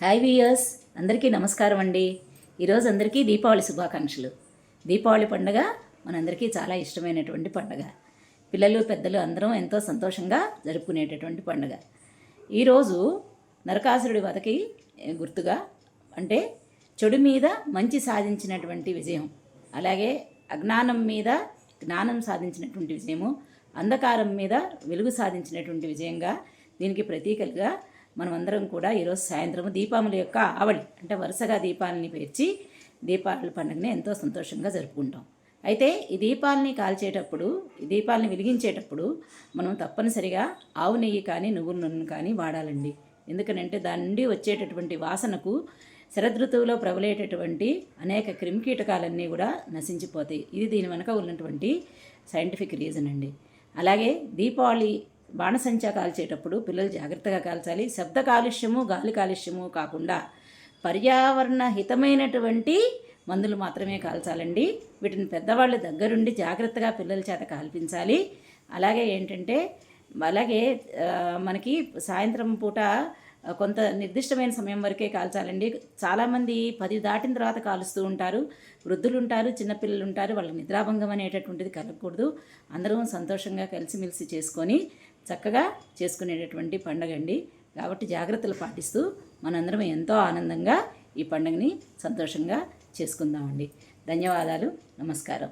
Hi viewers అందరికీ నమస్కారం అండి. ఈరోజు అందరికీ దీపావళి శుభాకాంక్షలు. దీపావళి పండుగ మనందరికీ చాలా ఇష్టమైనటువంటి పండుగ. పిల్లలు పెద్దలు అందరం ఎంతో సంతోషంగా జరుపుకునేటటువంటి పండుగ. ఈరోజు నరకాసురుడి వదకి గుర్తుగా అంటే చెడు మీద మంచి సాధించినటువంటి విజయం అలాగే అజ్ఞానం మీద జ్ఞానం సాధించినటువంటి విజయము అంధకారం మీద వెలుగు సాధించినటువంటి విజయంగా దీనికి ప్రతీకలుగా మనమందరం కూడా ఈరోజు సాయంత్రం దీపాముల యొక్క ఆవళి అంటే వరుసగా దీపాలని పేర్చి దీపావళి పండుగని ఎంతో సంతోషంగా జరుపుకుంటాం. అయితే ఈ దీపాలని కాల్చేటప్పుడు ఈ దీపాలని వెలిగించేటప్పుడు మనం తప్పనిసరిగా ఆవు నెయ్యి కానీ నువ్వుల నూనె కానీ వాడాలండి. ఎందుకనంటే దాని నుండి వచ్చేటటువంటి వాసనకు శరదృతువులో ప్రబలేటటువంటి అనేక క్రిమికీటకాలన్నీ కూడా నశించిపోతాయి. ఇది దీని వెనక ఉన్నటువంటి సైంటిఫిక్ రీజన్ అండి. అలాగే దీపావళి బాణసంచా కాల్చేటప్పుడు పిల్లలు జాగ్రత్తగా కాల్చాలి. శబ్ద కాలుష్యము గాలి కాలుష్యము కాకుండా పర్యావరణ హితమైనటువంటి మందులు మాత్రమే కాల్చాలండి. వీటిని పెద్దవాళ్ళ దగ్గరుండి జాగ్రత్తగా పిల్లల చేత కాల్పించాలి. అలాగే ఏంటంటే అలాగే మనకి సాయంత్రం పూట కొంత నిర్దిష్టమైన సమయం వరకే కాల్చాలండి. చాలామంది పది దాటిన తర్వాత కాలుస్తూ ఉంటారు. వృద్ధులు ఉంటారు చిన్నపిల్లలు ఉంటారు వాళ్ళకి నిద్రాభంగం అనేటటువంటిది కలగకూడదు. అందరం సంతోషంగా కలిసిమెలిసి చేసుకొని చక్కగా చేసుకునేటటువంటి పండగ అండి కాబట్టి జాగ్రత్తలు పాటిస్తూ మనందరం ఎంతో ఆనందంగా ఈ పండుగని సంతోషంగా చేసుకుందామండి. ధన్యవాదాలు. నమస్కారం.